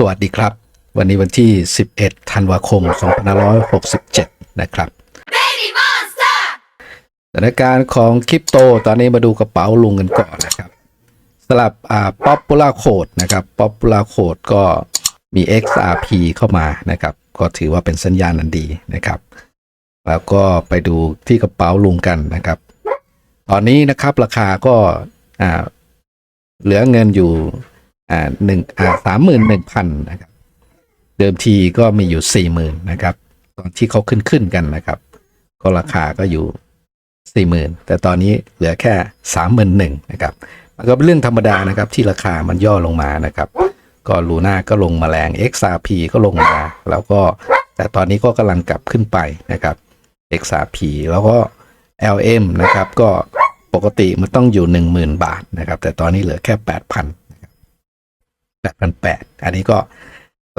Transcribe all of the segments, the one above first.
สวัสดีครับ วันนี้วันที่ 11 ธันวาคม 2567 นะครับสถานการณ์ของคริปโตตอนนี้มาดูกระเป๋าลุงกันก่อนนะครับสลับอ่า Popular Code นะครับ Popular Code ก็มี XRP เข้ามานะครับ ก็ถือว่าเป็นสัญญาณอันดีนะครับ แล้วก็ไปดูที่กระเป๋าลุงกันนะครับ ตอนนี้นะครับราคาก็อ่าเหลือเงินอยู่ อ่าหนึ่งอ่าสามหมื่นหนึ่งพันนะครับ เดิมทีก็มีอยู่สี่หมื่นนะครับ ตอนที่เขาขึ้นขึ้นกันนะครับ ก็ราคาก็อยู่สี่หมื่นแต่ตอนนี้เหลือแค่สามหมื่นหนึ่งนะครับมันก็เป็นเรื่องธรรมดานะครับ ที่ราคามันย่อลงมานะครับ ก็ลูน่าก็ลงมาแรง XRP ก็ลงมา แล้วก็แต่ตอนนี้ก็กำลังกลับขึ้นไปนะครับ XRP แล้วก็ LM นะครับ ก็ปกติมันต้องอยู่ 10,000 บาทนะครับ แต่ตอนนี้เหลือแค่ 8,000นะครับ 8,800 อันนี้ก็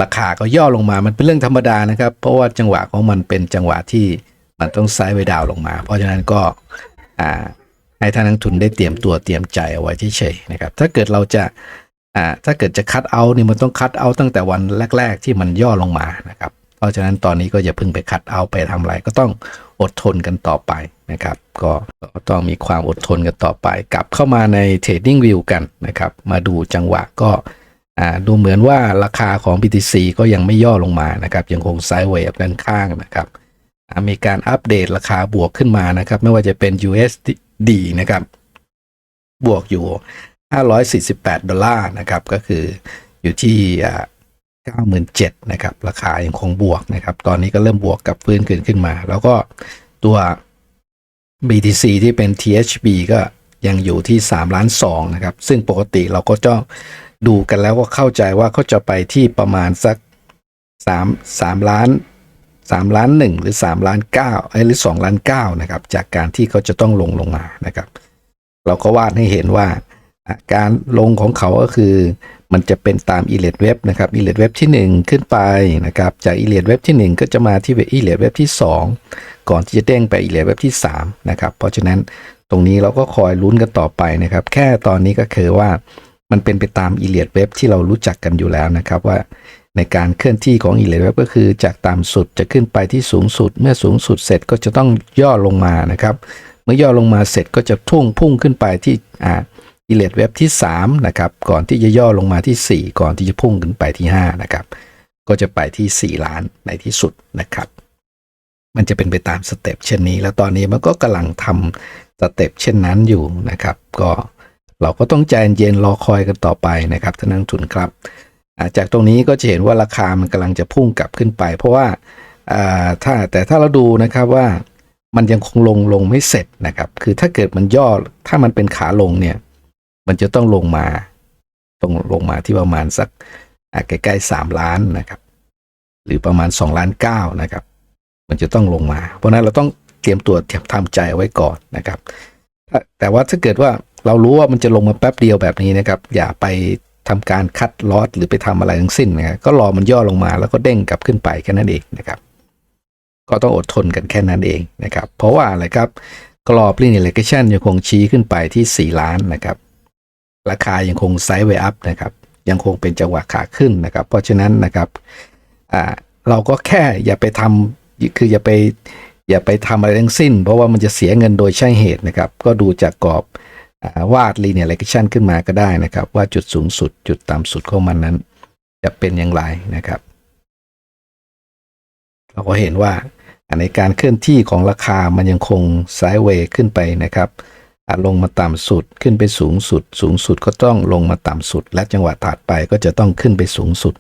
ราคาก็ย่อลงมา มันเป็นเรื่องธรรมดานะครับ เพราะว่าจังหวะของมันเป็นจังหวะที่มันต้องไซด์ไวดาวลงมา เพราะฉะนั้นก็ให้ท่านนักทุนได้เตรียมตัวเตรียมใจเอาไว้เฉยๆนะครับ ถ้าเกิดเราจะถ้าเกิดจะคัดเอานี่มันต้องคัดเอาตั้งแต่วันแรก ๆ ที่มันย่อลงมานะครับ เพราะฉะนั้นตอนนี้ก็อย่าเพิ่งไปคัดเอาไปทำอะไร ก็ต้องอดทนกันต่อไปนะครับ ก็ก็ต้องมีความอดทนกันต่อไป กลับเข้ามาใน Trading View กันนะครับ มาดูจังหวะก็ ดูเหมือนว่าราคาของ BTC ก็ยังไม่ย่อลงมานะครับ ยังคงไซด์เวย์ด้านข้างนะครับมีการอัปเดตราคาบวกขึ้นมานะครับ ไม่ว่าจะเป็น USD นะครับ บวกอยู่ 548 ดอลลาร์นะครับ ก็คืออยู่ที่อ่า97,000นะครับ ราคายังคงบวกนะครับ ตอนนี้ก็เริ่มบวกกับฟื้นขึ้นขึ้นมา แล้วก็ตัว BTC ที่เป็น THB ก็ยังอยู่ที่3ล้าน2นะครับ ซึ่งปกติเราก็จะ ดูกันแล้วว่าเข้าใจว่าเขาจะไปที่ประมาณสัก3 3ล้าน 3 ล้าน 1 หรือ 3 ล้าน9เอ้หรือ 2 ล้าน9นะครับจากการที่เขาจะต้องลงลงมานะครับ เราก็วาดให้เห็นว่าการลงของเขาก็คือ มันจะเป็นตาม e l e t Web นะครับ e l e t Web ที่ 1 ขึ้นไปนะครับ จาก e l e t Web ที่ 1 ก็จะมาที่ e l e t Web ที่ 2 ก่อนที่จะเด้งไป e l e t Web ที่3นะครับเพราะฉะนั้นตรงนี้เราก็คอยลุ้นกันต่อไปนะครับ แค่ตอนนี้ก็คือว่า มันเป็นไปตาม e l e t Web ที่เรารู้จักกันอยู่แล้วนะครับว่าในการเคลื่อนที่ของ e l e t Web ก็คือจากต่ำสุดจะขึ้นไปที่สูงสุด เมื่อสูงสุดเสร็จก็จะต้องย่อลงมานะครับ เมื่อย่อลงมาเสร็จก็จะทุ่งพุ่งขึ้นไปที่อ่าอิเลดเว็บที่3นะครับก่อนที่จะย่อลงมาที่ 4 ก่อนที่จะพุ่งขึ้นไปที่5นะครับก็จะไปที่ 4 ล้านในที่สุดนะครับ มันจะเป็นไปตามสเต็ปเช่นนี้ แล้วตอนนี้มันก็กำลังทำสเต็ปเช่นนั้นอยู่นะครับ ก็ เราก็ต้องใจเย็นรอคอยกันต่อไปนะครับท่านนักทุนครับ จากตรงนี้ก็จะเห็นว่าราคามันกำลังจะพุ่งกลับขึ้นไป เพราะว่าถ้าแต่ถ้าเราดูนะครับว่ามันยังคงลงลงไม่เสร็จนะครับ คือถ้าเกิดมันย่อถ้ามันเป็นขาลงเนี่ย มันจะต้องลงมาตรงลงมาที่ประมาณสักใกล้ๆสามล้านนะครับ หรือประมาณสองล้านเก้านะครับ มันจะต้องลงมา เพราะนั้นเราต้องเตรียมตัวเตรียมทำใจเอาไว้ก่อนนะครับ แต่ว่าถ้าเกิดว่า เรารู้ว่ามันจะลงมาแป๊บเดียวแบบนี้นะครับ อย่าไปทำการคัดลอสหรือไปทำอะไรทั้งสิ้นนะครับก็รอมันย่อลงมาแล้วก็เด้งกลับขึ้นไปแค่นั้นเองนะครับก็ต้องอดทนกันแค่นั้นเองนะครับ เพราะว่าอะไรครับกรอบ linear regression ยังคงชี้ขึ้นไปที่ 4 ล้านนะครับ ราคายังคงไซด์เวอัพนะครับ ยังคงเป็นจังหวะขาขึ้นนะครับ เพราะฉะนั้นนะครับอ่าเราก็แค่อย่าไปทำคืออย่าไปอย่าไปทำอะไรทั้งสิ้น เพราะว่ามันจะเสียเงินโดยใช่เหตุนะครับ ก็ดูจากกรอบ วาด linear regression ขึ้นมาก็ได้นะครับ ว่าจุดสูงสุดจุดต่ำสุดของมันนั้น จะเป็นอย่างไรนะครับ เราก็เห็นว่าในการเคลื่อนที่ของราคามันยังคงไซด์เวย์ขึ้นไปนะครับลงมาต่ำสุดขึ้นไปสูงสุด สูงสุดก็ต้องลงมาต่ำสุด และจังหวะถัดไปก็จะต้องขึ้นไปสูงสุด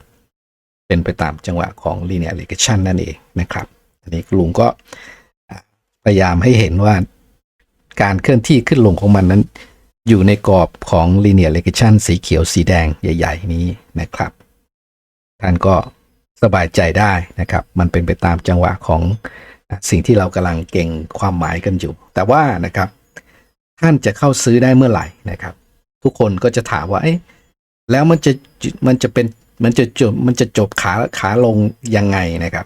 เป็นไปตามจังหวะของ linear regression นั่นเองนะครับ อันนี้ลุงก็พยายามให้เห็นว่าการเคลื่อนที่ขึ้นลงของมันนั้น อยู่ในกรอบของ linear regression สีเขียวสีแดงใหญ่ ๆ นี้นะครับ ท่านก็สบายใจได้นะครับ มันเป็นไปตามจังหวะของสิ่งที่เรากำลังเก่งความหมายกันอยู่ แต่ว่านะครับ ท่านจะเข้าซื้อได้เมื่อไหร่นะครับ ทุกคนก็จะถามว่าแล้วมันจะมันจะเป็นมันจะจบมันจะจบขาขาลงยังไงนะครับ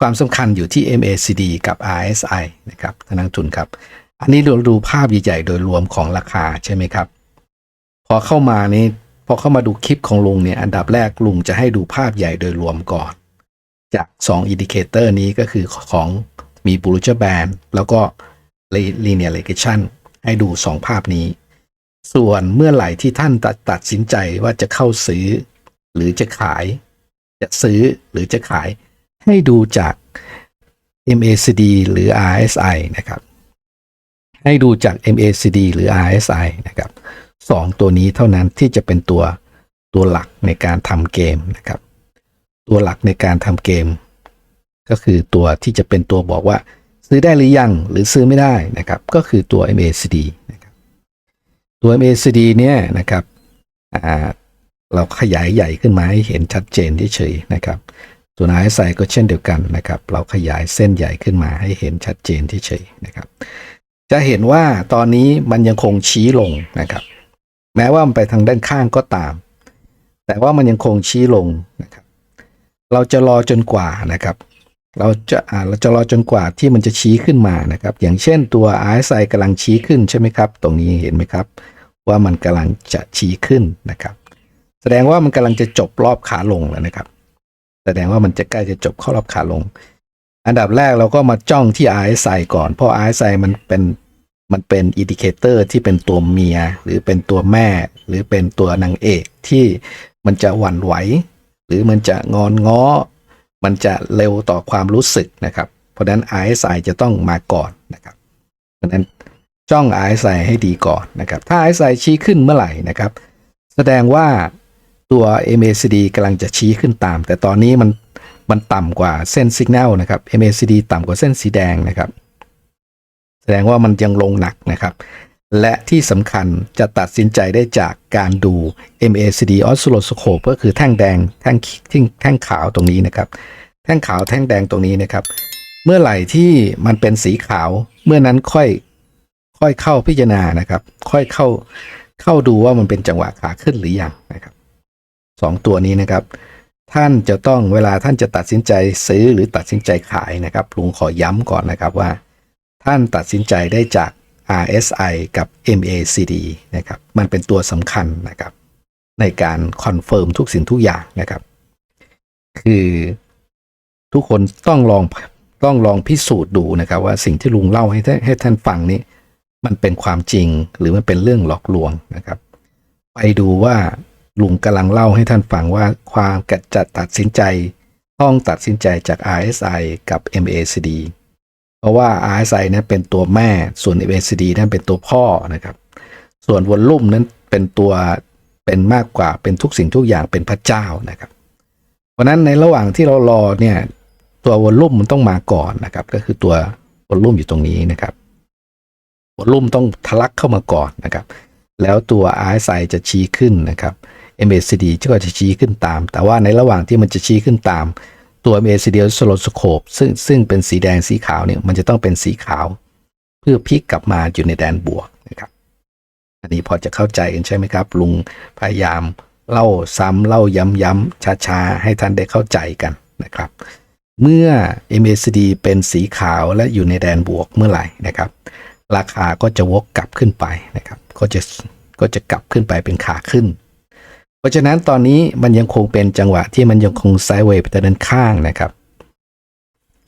ความสำคัญอยู่ที่ MACD กับ RSI นะครับท่านนักลงทุนครับ อันนี้เราดูภาพใหญ่ๆโดยรวมของราคาใช่ไหมครับ พอเข้ามานี้พอเข้ามาดูคลิปของลุงเนี่ยอันดับแรกลุงจะให้ดูภาพใหญ่โดยรวมก่อน จาก2อินดิเคเตอร์นี้ก็คือของมี Bollinger Band แล้วก็ Linear Regression ให้ดู 2 ภาพนี้ ส่วนเมื่อไหร่ที่ท่านตัดตัดสินใจว่าจะเข้าซื้อ หรือจะขาย จะซื้อหรือจะขาย ให้ดูจาก MACD หรือ RSI นะครับ ให้ดูจาก MACD หรือ RSI นะครับสองตัวนี้เท่านั้นที่จะเป็นตัวตัวหลักในการทำเกมนะครับ ตัวหลักในการทำเกม ก็คือตัวที่จะเป็นตัวบอกว่าซื้อได้หรือยังหรือซื้อไม่ได้นะครับ ก็คือตัว MACD นะครับตัว MACD เนี่ยนะครับเราขยายใหญ่ขึ้นมาให้เห็นชัดเจนเฉยๆนะครับส่ว RSI ก็เช่นเดียวกันนะครับ เราขยายเส้นใหญ่ขึ้นมาให้เห็นชัดเจนเฉยๆนะครับ จะเห็นว่าตอนนี้มันยังคงชี้ลงนะครับ แม้ว่ามันไปทางด้านข้างก็ตาม แต่ว่ามันยังคงชี้ลงนะครับ เราจะรอจนกว่านะครับ เราจะอ่าเราจะรอจนกว่าที่มันจะชี้ขึ้นมานะครับ อย่างเช่นตัว RSI กำลังชี้ขึ้นใช่ไหมครับ ตรงนี้เห็นไหมครับ ว่ามันกำลังจะชี้ขึ้นนะครับ แสดงว่ามันกำลังจะจบรอบขาลงแล้วนะครับ แสดงว่ามันจะใกล้จะจบเข้ารอบขาลง อันดับแรกเราก็มาจ้องที่ RSI ก่อนเพราะ RSI มันเป็น มันเป็นอินดิเคเตอร์ที่เป็นตัวเมีย หรือเป็นตัวแม่ หรือเป็นตัวนางเอกที่มันจะหวั่นไหว หรือมันจะงอนง้อ มันจะเร็วต่อความรู้สึกนะครับ เพราะนั้น RSI จะต้องมาก่อนนะครับ เพราะฉะนั้นจ้อง RSI ให้ดีก่อนนะครับ ถ้า RSI ชี้ขึ้นเมื่อไหร่นะครับ แสดงว่าตัว MACD กำลังจะชี้ขึ้นตาม แต่ตอนนี้มันมันต่ำกว่าเส้นสัญญาณนะครับ MACD ต่ำกว่าเส้นสีแดงนะครับ แสดงว่ามันยังลงหนักนะครับ และที่สำคัญจะตัดสินใจได้จากการดู MACD oscilloscope ก็คือแท่งแดงแท่งแท่งแท่งขาวตรงนี้นะครับ แท่งขาวแท่งแดงตรงนี้นะครับ เมื่อไหร่ที่มันเป็นสีขาวเมื่อนั้นค่อยค่อยเข้าพิจารณานะครับ ค่อยเข้าเข้าดูว่ามันเป็นจังหวะขาขึ้นหรือยังนะครับสองตัวนี้นะครับ ท่านจะต้องเวลาท่านจะตัดสินใจซื้อหรือตัดสินใจขายนะครับลุงขอย้ำก่อนนะครับว่า ท่านตัดสินใจได้จาก RSI กับ MACD นะครับ มันเป็นตัวสำคัญนะครับ ในการคอนเฟิร์มทุกสิ่งทุกอย่างนะครับ คือทุกคนต้องลองต้องลองพิสูจน์ดูนะครับ ว่าสิ่งที่ลุงเล่าให้ให้ท่านฟังนี้ มันเป็นความจริงหรือมันเป็นเรื่องหลอกลวงนะครับ ไปดูว่าลุงกำลังเล่าให้ท่านฟังว่าความกจะตัดสินใจ ต้องตัดสินใจจาก RSI กับ MACD เพราะว่า RSI นั้นเป็นตัวแม่ส่วน MACD นั้นเป็นตัวพ่อนะครับ ส่วนวอลลุ่มนั้นเป็นตัวเป็นมากกว่าเป็นทุกสิ่งทุกอย่างเป็นพระเจ้านะครับ เพราะนั้นในระหว่างที่เรารอเนี่ยตัววอลลุ่มมันต้องมาก่อนนะครับ ก็คือตัววอลลุ่มอยู่ตรงนี้นะครับวอลลุ่มต้องทะลักเข้ามาก่อนนะครับ แล้วตัว RSI จะชี้ขึ้นนะครับ MACD ก็จะชี้ขึ้นตาม แต่ว่าในระหว่างที่มันจะชี้ขึ้นตาม ตัว MACD oscilloscope ซึ่งซึ่งเป็นสีแดงสีขาวเนี่ยมันจะต้องเป็นสีขาว เพื่อพลิกกลับมาอยู่ในแดนบวกนะครับ อันนี้พอจะเข้าใจกันใช่ไหมครับ ลุงพยายามเล่าซ้ำเล่าย้ำๆช้าๆ ให้ท่านได้เข้าใจกันนะครับ เมื่อ MACD เป็นสีขาวและอยู่ในแดนบวกเมื่อไหร่นะครับ ราคาก็จะวกกลับขึ้นไปนะครับ ก็จะก็จะกลับขึ้นไปเป็นขาขึ้น เพราะฉะนั้นตอนนี้มันยังคงเป็นจังหวะที่มันยังคงไซด์เวย์ไปทางด้านข้างนะครับ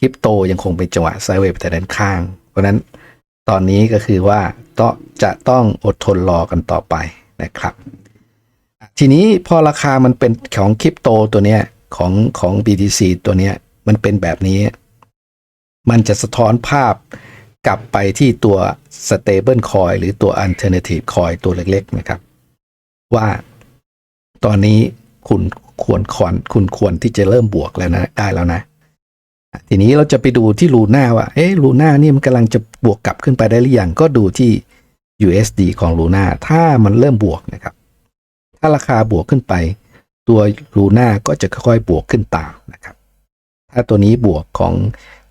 คริปโตยังคงเป็นจังหวะไซด์เวย์ไปทางด้านข้าง เพราะฉะนั้นตอนนี้ก็คือว่าต้องจะต้องอดทนรอกันต่อไปนะครับ ทีนี้พอราคามันเป็นของคริปโตตัวเนี้ยของของ BTC ตัวเนี้ยมันเป็นแบบนี้ มันจะสะท้อนภาพกลับไปที่ตัว stable coin หรือตัว alternative coin ตัวเล็กๆนะครับ ว่า ตอนนี้คุณควรควรคุณควรที่จะเริ่มบวกแล้วนะ ได้แล้วนะ ทีนี้เราจะไปดูที่ลูน่าว่า เอ๊ะลูน่านี่มันกำลังจะบวกกลับขึ้นไปได้หรือยัง ก็ดูที่ USD ของลูน่าถ้ามันเริ่มบวกนะครับ ถ้าราคาบวกขึ้นไป ตัวลูน่าก็จะค่อยๆบวกขึ้นตามนะครับ ถ้าตัวนี้บวกของ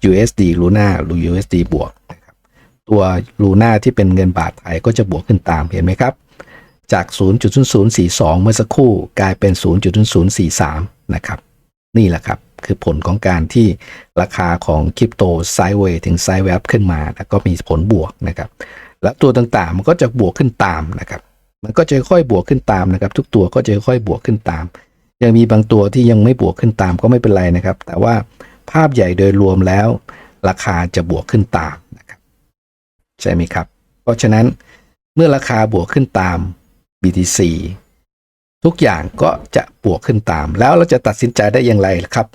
USD ลูน่าหรือ USD บวกนะครับ ตัวลูน่าที่เป็นเงินบาทไทยก็จะบวกขึ้นตามเห็นไหมครับ จาก 0.0042 เมื่อสักครู่กลายเป็น 0.0043 นะครับ นี่แหละครับ คือผลของการที่ราคาของคริปโตไซด์เวย์ถึงไซด์แวบขึ้นมา แล้วก็มีผลบวกนะครับ และตัวต่างๆมันก็จะบวกขึ้นตามนะครับ มันก็จะค่อยบวกขึ้นตามนะครับ ทุกตัวก็จะค่อยบวกขึ้นตาม ยังมีบางตัวที่ยังไม่บวกขึ้นตามก็ไม่เป็นไรนะครับ แต่ว่าภาพใหญ่โดยรวมแล้ว ราคาจะบวกขึ้นตามนะครับ ใช่ไหมครับ เพราะฉะนั้นเมื่อราคาบวกขึ้นตาม BTC ทุกอย่างก็จะบวกขึ้นตาม แล้วเราจะตัดสินใจได้อย่างไรครับ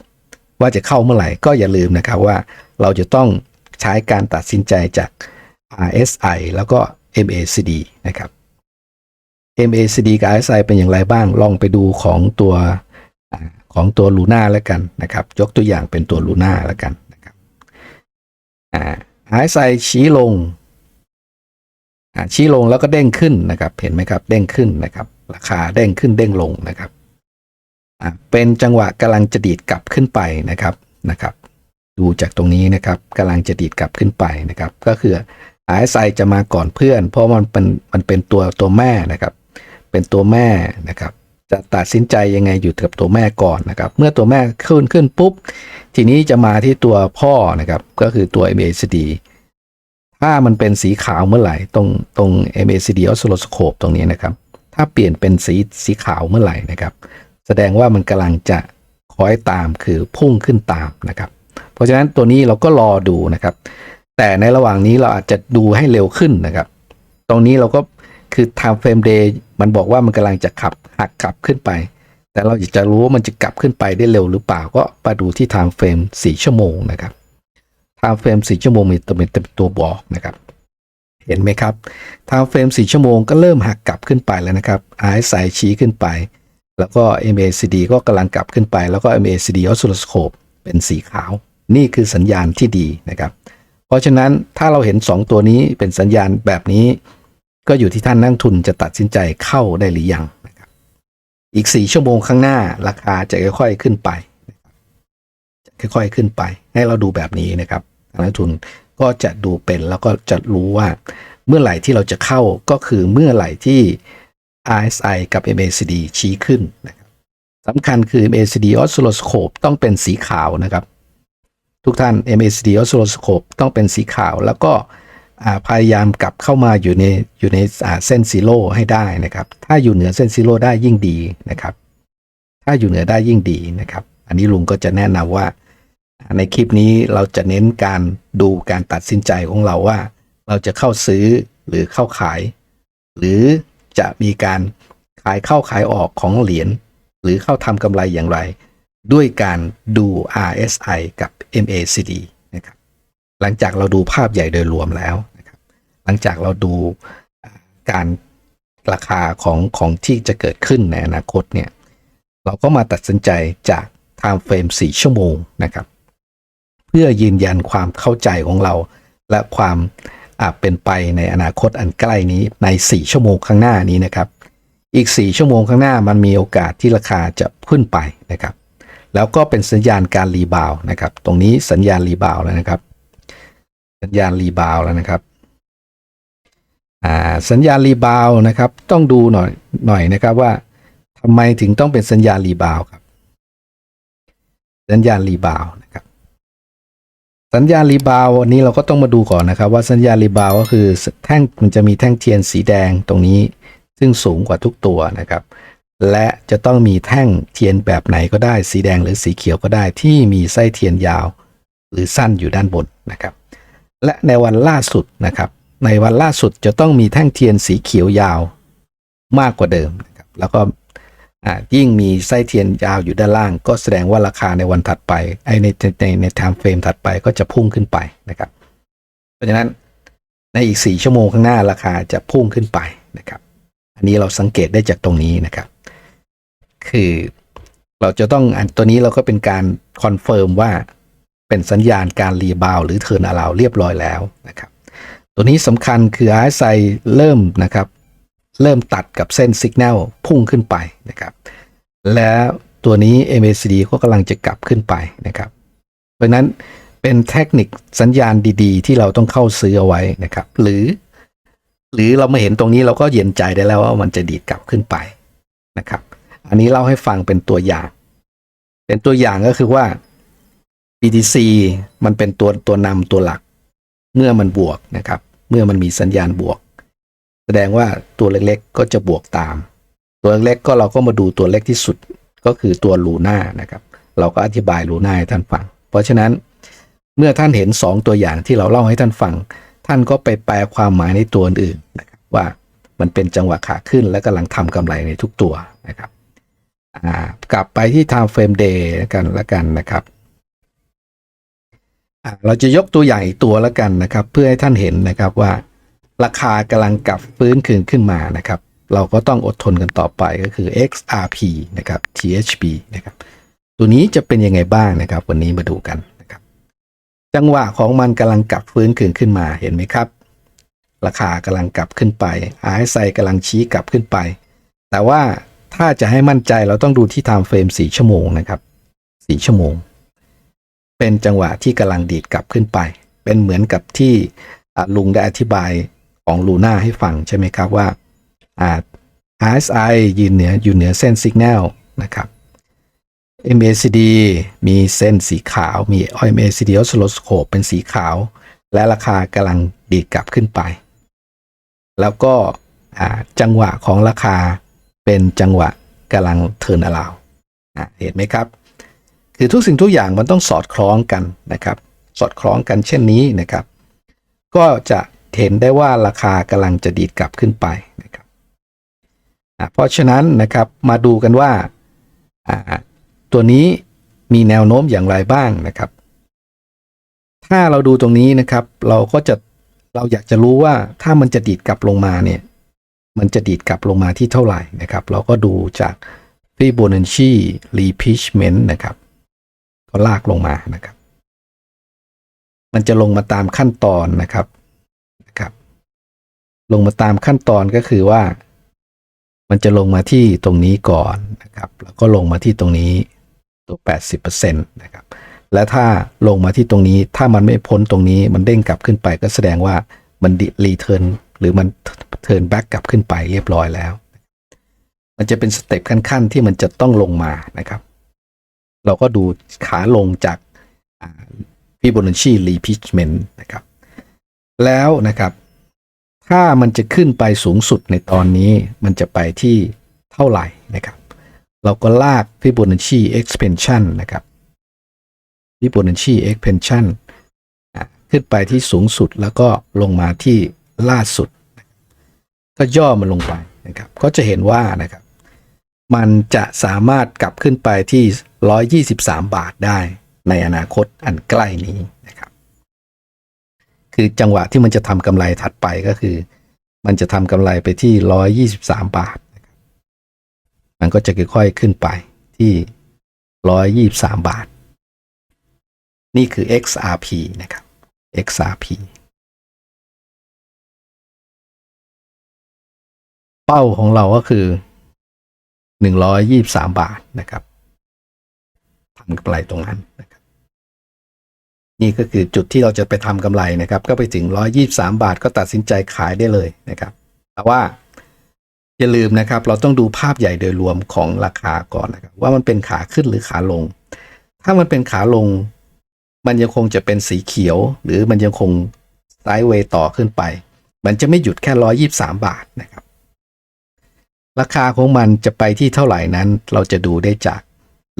ว่าจะเข้าเมื่อไหร่ก็อย่าลืมนะครับว่าเราจะต้องใช้การตัดสินใจจาก RSI แล้วก็ MACD นะครับ MACD กับ RSI เป็นอย่างไรบ้าง ลองไปดูของตัวของตัวลูน่าแล้วกันนะครับ ยกตัวอย่างเป็นตัวลูน่าแล้วกันนะครับ RSI ชี้ลง ชี้ลงแล้วก็เด้งขึ้นนะครับ เห็นไหมครับ เด้งขึ้นนะครับ ราคาเด้งขึ้นเด้งลงนะครับเป็นจังหวะกำลังจะดีดกลับขึ้นไปนะครับนะครับ ดูจากตรงนี้นะครับกำลังจะดีดกลับขึ้นไปนะครับ ก็คือ RSI จะมาก่อนเพื่อน เพราะมันเป็นมันเป็นตัวตัวแม่นะครับ เป็นตัวแม่นะครับ จะตัดสินใจยังไงอยู่กับตัวแม่ก่อนนะครับ เมื่อตัวแม่ขึ้นขึ้นปุ๊บ ทีนี้จะมาที่ตัวพ่อนะครับ ก็คือตัว MACD ถ้ามันเป็นสีขาวเมื่อไหร่ตรงตรง MACD oscilloscope ตรงนี้นะครับ ถ้าเปลี่ยนเป็นสีสีขาวเมื่อไหร่นะครับ แสดงว่ามันกำลังจะคอยตามคือพุ่งขึ้นตามนะครับ เพราะฉะนั้นตัวนี้เราก็รอดูนะครับ แต่ในระหว่างนี้เราอาจจะดูให้เร็วขึ้นนะครับ ตรงนี้เราก็คือ time frame day มันบอกว่ามันกำลังจะขับหักกลับขึ้นไป แต่เราอยากจะรู้ว่ามันจะกลับขึ้นไปได้เร็วหรือเปล่าก็มาดูที่ time frame 4ชั่วโมงนะครับ time frame 4ชั่วโมงมีตัวเป็นตัวบอกนะครับ เห็นไหมครับ time frame 4ชั่วโมงก็เริ่มหักกลับขึ้นไปแล้วนะครับ RSI ชี้ขึ้นไป แล้วก็ MACD ก็กำลังกลับขึ้นไป แล้วก็ MACD oscilloscope เป็นสีขาว นี่คือสัญญาณที่ดีนะครับ เพราะฉะนั้นถ้าเราเห็น 2 ตัวนี้เป็นสัญญาณแบบนี้ ก็อยู่ที่ท่านนักทุนจะตัดสินใจเข้าได้หรือยังนะครับอีก 4 ชั่วโมงข้างหน้าราคาจะค่อยๆขึ้นไปค่อยๆขึ้นไป ให้เราดูแบบนี้นะครับ นักทุนก็จะดูเป็นแล้วก็จะรู้ว่าเมื่อไหร่ที่เราจะเข้าก็คือเมื่อไหร่ที่ RSI กับ MACD ชี้ขึ้นนะครับสำคัญคือ MACD oscilloscope ต้องเป็นสีขาวนะครับ ทุกท่าน MACD oscilloscope ต้องเป็นสีขาว แล้วก็พยายามกลับเข้ามาอยู่ในอยู่ในเส้นซีโร่ให้ได้นะครับ ถ้าอยู่เหนือเส้นซีโร่ได้ยิ่งดีนะครับ ถ้าอยู่เหนือได้ยิ่งดีนะครับ อันนี้ลุงก็จะแนะนำว่า ในคลิปนี้เราจะเน้นการดูการตัดสินใจของเราว่า เราจะเข้าซื้อหรือเข้าขาย หรือจะมีการขายเข้าขายออกของเหรียญหรือเข้าทำกำไรอย่างไร ด้วยการดู RSI กับ MACD นะครับหลังจากเราดูภาพใหญ่โดยรวมแล้วนะครับหลังจากเราดูการราคาของของที่จะเกิดขึ้นในอนาคตเนี่ยเราก็มาตัดสินใจจาก time frame 4 ชั่วโมงนะครับ เพื่อยืนยันความเข้าใจของเรา และความอ่าเป็นไปในอนาคตอันใกล้นี้ใน 4 ชั่วโมงข้างหน้านี้นะครับ อีก 4 ชั่วโมงข้างหน้ามันมีโอกาสที่ราคาจะขึ้นไปนะครับ แล้วก็เป็นสัญญาณการรีบาวด์นะครับ ตรงนี้สัญญาณรีบาวด์แล้วนะครับ สัญญาณรีบาวด์แล้วนะครับอ่าสัญญาณรีบาวด์นะครับ ต้องดูหน่อยหน่อยนะครับว่าทำไมถึงต้องเป็นสัญญาณรีบาวด์ครับ สัญญาณรีบาวด์นะ สัญญาณรีบาวด์วันนี้เราก็ต้องมาดูก่อนนะครับ ว่าสัญญาณรีบาวด์ก็คือแท่งมันจะมีแท่งเทียนสีแดงตรงนี้ ซึ่งสูงกว่าทุกตัวนะครับ และจะต้องมีแท่งเทียนแบบไหนก็ได้ สีแดงหรือสีเขียวก็ได้ ที่มีไส้เทียนยาว หรือสั้นอยู่ด้านบนนะครับ และในวันล่าสุดนะครับ ในวันล่าสุดจะต้องมีแท่งเทียนสีเขียวยาวมากกว่าเดิมนะครับแล้วก็ ยิ่งมีไส้เทียนยาวอยู่ด้านล่าง ก็แสดงว่าราคาในวันถัดไปไอในในในไทม์เฟรมถัดไปก็จะพุ่งขึ้นไปนะครับ เพราะฉะนั้นในอีก 4 ชั่วโมงข้างหน้าราคาจะพุ่งขึ้นไปนะครับ อันนี้เราสังเกตได้จากตรงนี้นะครับ คือเราจะต้องอันตัวนี้เราก็เป็นการคอนเฟิร์มว่าเป็นสัญญาณการรีบาวหรือเทิร์นอราวเรียบร้อยแล้วนะครับ ตัวนี้สำคัญคือ RSI เริ่มนะครับ เริ่มตัดกับเส้นสัญญาณพุ่งขึ้นไปนะครับ แล้วตัวนี้ MACD ก็กำลังจะกลับขึ้นไปนะครับ เพราะนั้นเป็นเทคนิคสัญญาณดีๆ ที่เราต้องเข้าซื้อเอาไว้นะครับ หรือ หรือเรามาเห็นตรงนี้เราก็เย็นใจได้แล้วว่ามันจะดีดกลับขึ้นไปนะครับ อันนี้เล่าให้ฟังเป็นตัวอย่าง เป็นตัวอย่างก็คือว่า BTC มันเป็นตัวตัวนำตัวหลัก เมื่อมันบวกนะครับ เมื่อมันมีสัญญาณบวก แสดงว่าตัวเล็กๆก็จะบวกตาม ตัวเล็กๆก็เราก็มาดูตัวเล็กที่สุดก็คือตัวลูน่านะครับ เราก็อธิบายลูน่าให้ท่านฟัง เพราะฉะนั้นเมื่อท่านเห็น 2 ตัวอย่างที่เราเล่าให้ท่านฟัง ท่านก็ไปแปลความหมายในตัวอื่นนะครับว่ามันเป็นจังหวะขาขึ้นและกำลังทำกำไรในทุกตัวนะครับกลับไปที่ time frame day กันละกันนะครับเราจะยกตัวอย่างอีกตัวละกันนะครับ เพื่อให้ท่านเห็นนะครับว่า ราคากำลังกลับฟื้นคืนขึ้นมานะครับ เราก็ต้องอดทนกันต่อไปก็คือ XRP นะครับ THB นะครับ ตัวนี้จะเป็นยังไงบ้างนะครับ วันนี้มาดูกันนะครับ จังหวะของมันกำลังกลับฟื้นคืนขึ้นมาเห็นไหมครับ ราคากำลังกลับขึ้นไป RSI กำลังชี้กลับขึ้นไป แต่ว่าถ้าจะให้มั่นใจเราต้องดูที่ time frame 4ชั่วโมงนะครับ4ชั่วโมง เป็นจังหวะที่กำลังดีดกลับขึ้นไป เป็นเหมือนกับที่ลุงได้อธิบาย ของลูน่าให้ฟังใช่ไหมครับว่าอ่า RSI ยืนเหนืออยู่เหนือเส้นสัญญาณนะครับ MACD มีเส้นสีขาว มี MACD oscilloscope เป็นสีขาว และราคากำลังดีดกลับขึ้นไป แล้วก็จังหวะของราคาเป็นจังหวะกำลังเทินอลาวเห็นไหมครับ คือทุกสิ่งทุกอย่างมันต้องสอดคล้องกันนะครับ สอดคล้องกันเช่นนี้นะครับ ก็จะ เห็นได้ว่าราคากำลังจะดีดกลับขึ้นไปนะครับเพราะฉะนั้นนะครับมาดูกันว่าตัวนี้มีแนวโน้มอย่างไรบ้างนะครับ ถ้าเราดูตรงนี้นะครับ เราก็จะเราอยากจะรู้ว่าถ้ามันจะดีดกลับลงมาเนี่ยมันจะดีดกลับลงมาที่เท่าไหร่นะครับ เราก็ดูจาก Fibonacci retracement นะครับ ก็ลากลงมานะครับ มันจะลงมาตามขั้นตอนนะครับ ลงมาตามขั้นตอนก็คือว่า มันจะลงมาที่ตรงนี้ก่อนนะครับ แล้วก็ลงมาที่ตรงนี้ตัว 80%นะครับ และถ้าลงมาที่ตรงนี้ ถ้ามันไม่พ้นตรงนี้ มันเด้งกลับขึ้นไป ก็แสดงว่ามันรีเทิร์นหรือมันเทิร์นแบ็กกลับขึ้นไปเรียบร้อยแล้ว มันจะเป็นสเต็ปขั้นๆที่มันจะต้องลงมานะครับ เราก็ดูขาลงจากฟิโบนัชชีรีพิชเมนต์นะครับ แล้วนะครับ ถ้ามันจะขึ้นไปสูงสุดในตอนนี้มันจะไปที่เท่าไหร่นะครับ เราก็ลาก Fibonacci expansion นะครับ Fibonacci expansion ขึ้นไปที่สูงสุดแล้วก็ลงมาที่ล่าสุด ก็ย่อมันลงไปนะครับ ก็จะเห็นว่านะครับ มันจะสามารถกลับขึ้นไปที่ 123 บาทได้ในอนาคตอันใกล้นี้นะครับ คือจังหวะที่มันจะทำกำไรถัดไปก็คือ มันจะทำกำไรไปที่ 123 บาท มันก็จะค่อยๆขึ้นไปที่ 123 บาท นี่คือ XRP นะครับ XRP เป้าของเราก็คือ 123 บาทนะครับทำกำไรตรงนั้นนะ นี่ก็คือจุดที่เราจะไปทำกำไรนะครับ ก็ไปถึง 123 บาทก็ตัดสินใจขายได้เลยนะครับ แต่ว่าอย่าลืมนะครับ เราต้องดูภาพใหญ่โดยรวมของราคาก่อนนะครับ ว่ามันเป็นขาขึ้นหรือขาลง ถ้ามันเป็นขาลง มันยังคงจะเป็นสีเขียว หรือมันยังคงไซด์เวย์ต่อขึ้นไป มันจะไม่หยุดแค่ 123 บาทนะครับ ราคาของมันจะไปที่เท่าไหร่นั้น เราจะดูได้จาก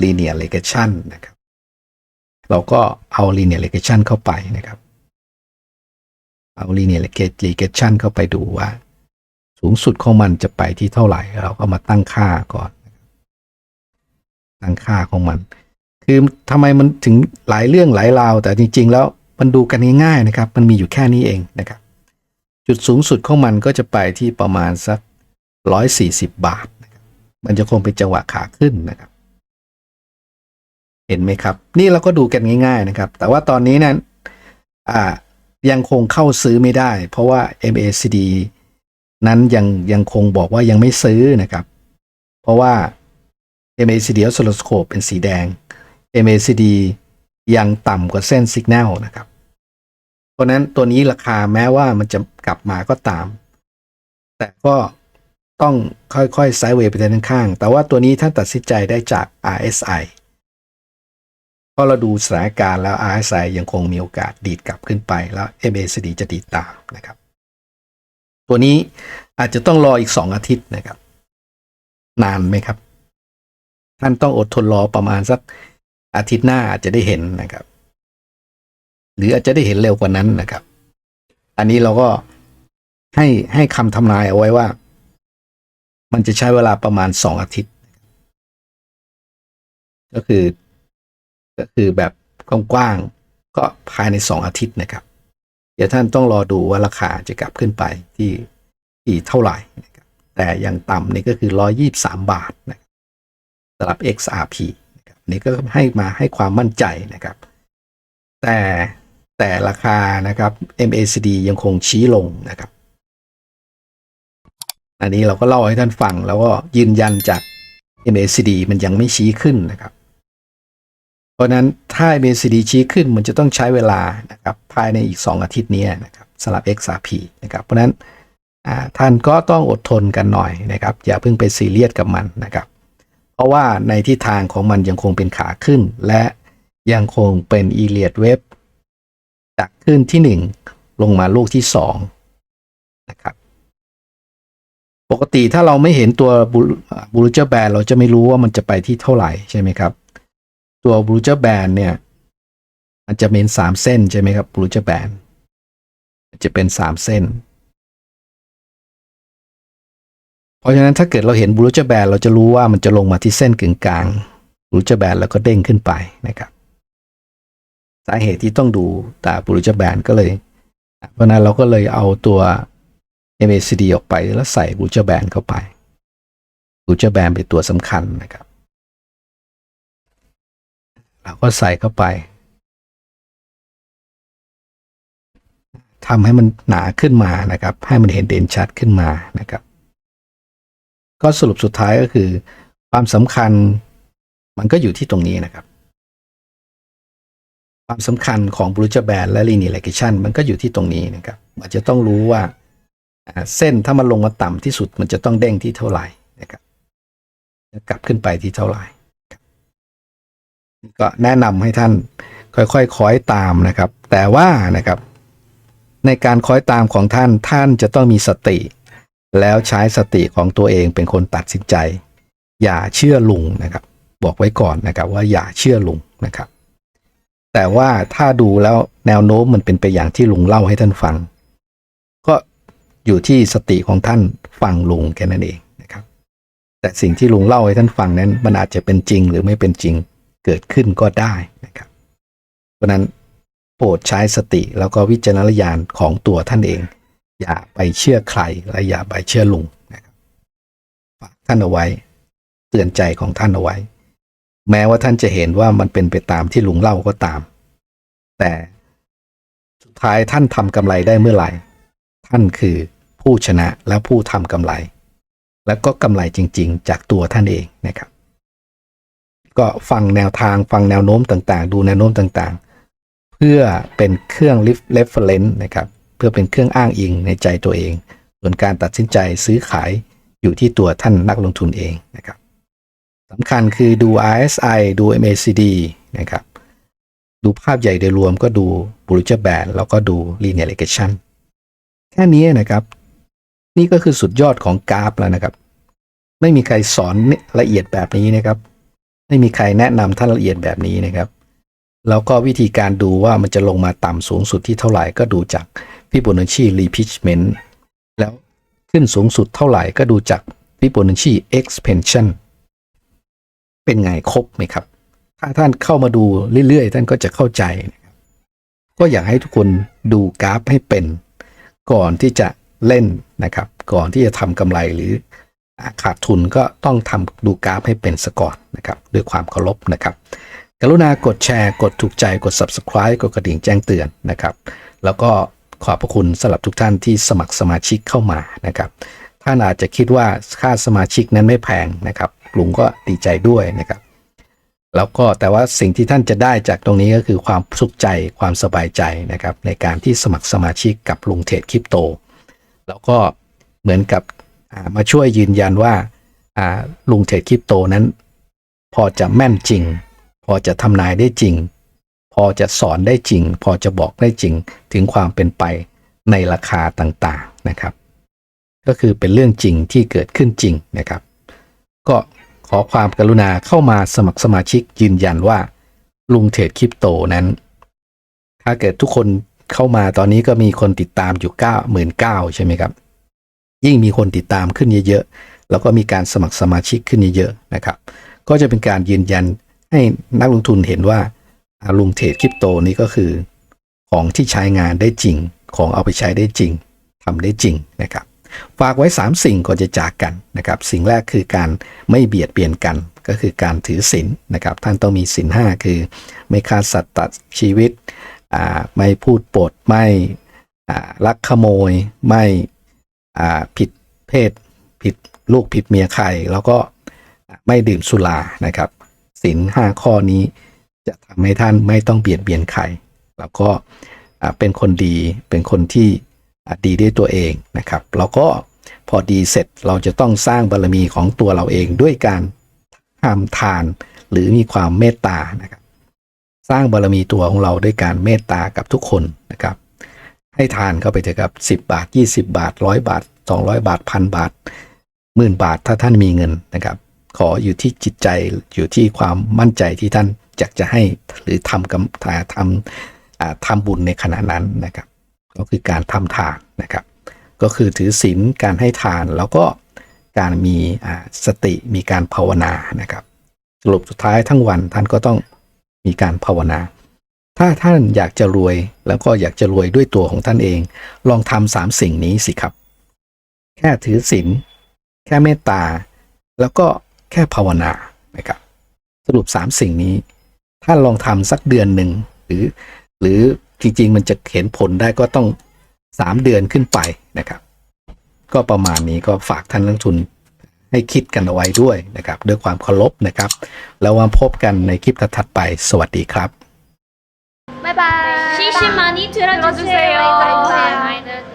linear regression นะครับ เราก็เอา linear regression เข้าไปนะครับเอา linear regression เข้าไปดูว่า สูงสุดของมันจะไปที่เท่าไหร่ เราก็มาตั้งค่าก่อน ตั้งค่าของมัน คือทำไมมันถึงหลายเรื่องหลายราว แต่จริง ๆ แล้วมันดูกันง่ายๆนะครับ มันมีอยู่แค่นี้เองนะครับ จุดสูงสุดของมันก็จะไปที่ประมาณสัก 140 บาทนะครับมันจะคงเป็นจังหวะขาขึ้นนะครับ เห็นไหมครับ นี่เราก็ดูกันง่ายๆนะครับ แต่ว่าตอนนี้นั้นยังคงเข้าซื้อไม่ได้ เพราะว่า MACD นั้นยังยังคงบอกว่ายังไม่ซื้อนะครับ เพราะว่า MACD oscilloscope เป็นสีแดง MACD ยังต่ำกว่าเส้นสัญญาณนะครับ เพราะนั้นตัวนี้ราคาแม้ว่ามันจะกลับมาก็ตาม แต่ก็ต้องค่อยๆไซด์เวย์ไปด้านข้าง แต่ว่าตัวนี้ท่านตัดสินใจได้จาก RSI ราะเราดูสถานการณ์แล้ว RSI ยังคงมีโอกาสดีดกลับขึ้นไปแล้ว MACD จะดีดตามนะครับ ตัวนี้อาจจะต้องรออีกสองอาทิตย์นะครับ นานไหมครับ ท่านต้องอดทนรอประมาณสักอาทิตย์หน้าอาจจะได้เห็นนะครับ หรืออาจจะได้เห็นเร็วกว่านั้นนะครับ อันนี้เราก็ให้ให้คำทำนายเอาไว้ว่า มันจะใช้เวลาประมาณสองอาทิตย์ ก็คือ ก็คือแบบกว้างๆก็ภายในสองอาทิตย์นะครับ เดี๋ยวท่านต้องรอดูว่าราคาจะกลับขึ้นไปที่ที่เท่าไหร่นะครับแต่อย่างต่ำนี่ก็คือร้อยี่สามบาทนะครับสำหรับ XRP นะครับนี่ก็ให้มาให้ความมั่นใจนะครับ แต่แต่ราคานะครับ MACD ยังคงชี้ลงนะครับอันนี้เราก็เล่าให้ท่านฟังแล้วก็ยืนยันจาก MACD มันยังไม่ชี้ขึ้นนะครับ เพราะนั้นถ้า MACD ชี้ขึ้นมันจะต้องใช้เวลานะครับภายในอีก 2 อาทิตย์นี้นะครับสำหรับ XRP นะครับเพราะนั้นท่านก็ต้องอดทนกันหน่อยนะครับ อย่าเพิ่งไปซีเรียสกับมันนะครับ เพราะว่าในทิศทางของมันยังคงเป็นขาขึ้น และยังคงเป็น e l i o t Wave จากขึ้นที่ 1 ลงมาลูกที่2นะครับปกติถ้าเราไม่เห็นตัวบูรูเจอร์แบนเราจะไม่รู้ว่ามันจะไปที่เท่าไหร่ใช่ไหมครับ ตัวบูรูเจอร์แบนเนี่ยมันจะเป็นสามเส้นใช่ไหมครับบูรูเจอร์แบนจะเป็นสามเส้น เพราะฉะนั้นถ้าเกิดเราเห็นบูรูเจอร์แบนเราจะรู้ว่ามันจะลงมาที่เส้นกึ่งกลางบูรูเจอร์แบนแล้วก็เด้งขึ้นไปนะครับสาเหตุที่ต้องดูตาบูรูเจอร์แบนก็เลย เพราะนั้นเราก็เลยเอาตัว MACD ออกไปแล้วใส่บลูเจอร์แบนเข้าไปบลูเจอร์แบนเป็นตัวสำคัญนะครับ เราก็ใส่เข้าไปทำให้มันหนาขึ้นมานะครับ ให้มันเห็นเด่นชัดขึ้นมานะครับ ก็สรุปสุดท้ายก็คือ ความสำคัญมันก็อยู่ที่ตรงนี้นะครับ ความสำคัญของบรูเจอร์แบนและ linear regression มันก็อยู่ที่ตรงนี้นะครับมันจะต้องรู้ว่าเส้นถ้ามันลงมาต่ำที่สุดมันจะต้องเด้งที่เท่าไหร่นะครับกลับขึ้นไปที่เท่าไหร่ ก็แนะนำให้ท่านค่อยๆคคอยตามนะครับ แต่ว่านะครับในการคอยตามของท่านท่านจะต้องมีสติ แล้วใช้สติของตัวเองเป็นคนตัดสินใจ อย่าเชื่อลุงนะครับ บอกไว้ก่อนนะครับว่าอย่าเชื่อลุงนะครับ แต่ว่าถ้าดูแล้วแนวโน้มมันเป็นไปอย่างที่ลุงเล่าให้ท่านฟัง ก็อยู่ที่สติของท่านฟังลุงแค่นั้นเองนะครับ แต่สิ่งที่ลุงเล่าให้ท่านฟังนั้นมันอาจจะเป็นจริงหรือไม่เป็นจริง เกิดขึ้นก็ได้นะครับเพราะนั้นโปรดใช้สติแล้วก็วิจารณญาณของตัวท่านเอง อย่าไปเชื่อใครและอย่าไปเชื่อลุงนะครับฝากท่านเอาไว้ เตือนใจของท่านเอาไว้ แม้ว่าท่านจะเห็นว่ามันเป็นไปตามที่ลุงเล่าก็ตาม แต่สุดท้ายท่านทำกำไรได้เมื่อไหร่ ท่านคือผู้ชนะและผู้ทำกำไร แล้วก็กำไรจริง ๆ จากตัวท่านเองนะครับ ก็ฟังแนวทางฟังแนวโน้มต่างๆ ดูแนวโน้มต่างๆ เพื่อเป็นเครื่อง reference นะครับเพื่อเป็นเครื่องอ้างอิงในใจตัวเอง ส่วนการตัดสินใจซื้อขายอยู่ที่ตัวท่านนักลงทุนเองนะครับสำคัญคือดู RSI ดู MACD นะครับดูภาพใหญ่โดยรวมก็ดู Bollinger Band แล้วก็ดู Linear Regression แค่นี้นะครับ นี่ก็คือสุดยอดของกราฟแล้วนะครับ ไม่มีใครสอนละเอียดแบบนี้นะครับ ไม่มีใครแนะนำท่านละเอียดแบบนี้นะครับแล้วก็วิธีการดูว่ามันจะลงมาต่ำสูงสุดที่เท่าไหร่ก็ดูจาก Fibonacci Retracement แล้วขึ้นสูงสุดเท่าไหร่ก็ดูจาก Fibonacci Expansion เป็นไงครบไหมครับ ถ้าท่านเข้ามาดูเรื่อยๆ ท่านก็จะเข้าใจ ก็อยากให้ทุกคนดูกราฟให้เป็น ก่อนที่จะเล่นนะครับ ก่อนที่จะทำกำไรหรือ ขาดทุนก็ต้องทำดูกราฟให้เป็นสก่อนนะครับด้วยความเคารพนะครับ กรุณากดแชร์ กดถูกใจกด subscribe กดกระดิ่งแจ้งเตือนนะครับ แล้วก็ขอบพระคุณสำหรับทุกท่านที่สมัครสมาชิกเข้ามานะครับท่านอาจจะคิดว่าค่าสมาชิกนั้นไม่แพงนะครับลุงก็ดีใจด้วยนะครับแล้วก็แต่ว่าสิ่งที่ท่านจะได้จากตรงนี้ก็คือความสุขใจความสบายใจนะครับในการที่สมัครสมาชิกกับลุงเทรดคริปโต แล้วก็เหมือนกับ มาช่วยยืนยันว่าลุงเทรดคริปโตนั้น พอจะแม่นจริง พอจะทำนายได้จริง พอจะสอนได้จริง พอจะบอกได้จริงถึงความเป็นไปในราคาต่างๆนะครับ ก็คือเป็นเรื่องจริงที่เกิดขึ้นจริงนะครับ ก็ขอความกรุณาเข้ามาสมัครสมาชิกยืนยันว่าลุงเทรดคริปโตนั้น ถ้าเกิดทุกคนเข้ามาตอนนี้ก็มีคนติดตามอยู่ 9 9 0 0 0ใช่ไหมครับ ยิ่งมีคนติดตามขึ้นเยอะๆ แล้วก็มีการสมัครสมาชิกขึ้นเยอะๆนะครับ ก็จะเป็นการยืนยันให้นักลงทุนเห็นว่าลุงเทรดคริปโตนี้ก็คือ ของที่ใช้งานได้จริง ของเอาไปใช้ได้จริงทำได้จริงนะครับ ฝากไว้ 3 สิ่งก่อนจะจากกันนะครับ สิ่งแรกคือการไม่เบียดเบียนกัน ก็คือการถือศีลนะครับ ท่านต้องมีศีลห้าคือ ไม่ฆ่าสัตว์ตัดชีวิตอ่าไม่พูดปด ไม่อ่าลักขโมย ไม่ ผิดเพศผิดลูกผิดเมียใคร แล้วก็ไม่ดื่มสุรานะครับศีลห้าข้อนี้จะทำให้ท่านไม่ต้องเบียดเบียนใคร แล้วก็เป็นคนดีเป็นคนที่ดีด้วยตัวเองนะครับ แล้วก็พอดีเสร็จเราจะต้องสร้างบารมีของตัวเราเองด้วยการทำทานหรือมีความเมตตานะครับ สร้างบารมีตัวของเราด้วยการเมตตากับทุกคนนะครับ ให้ทานเข้าไปเถอะครับ 10 บาท 20 บาท 100 บาท 200 บาทพันบาทหมื่นบาทถ้าท่านมีเงินนะครับ ขออยู่ที่จิตใจอยู่ที่ความมั่นใจที่ท่านอยากจะให้หรือทำกำอ่าทำทำบุญในขณะนั้นนะครับ ก็คือการทำทานนะครับ ก็คือถือศีลการให้ทานแล้วก็การมีสติมีการภาวนานะครับสรุปสุดท้ายทั้งวันท่านก็ต้องมีการภาวนา ถ้าท่านอยากจะรวยแล้วก็อยากจะรวยด้วยตัวของท่านเอง ลองทำสามสิ่งนี้สิครับ แค่ถือศีลแค่เมตตา แล้วก็แค่ภาวนานะครับสรุปสามสิ่งนี้ถ้านลองทำสักเดือนหนึ่งหรือ หรือจริงๆมันจะเห็นผลได้ก็ต้องสามเดือนขึ้นไปนะครับ ก็ประมาณนี้ก็ฝากท่านนักลงทุนให้คิดกันเอาไว้ด้วยนะครับ ด้วยความเคารพนะครับ แล้วมาพบกันในคลิปถัดไป สวัสดีครับ 바이바이. CC 많이 들어주세요. 들어주세요. 네.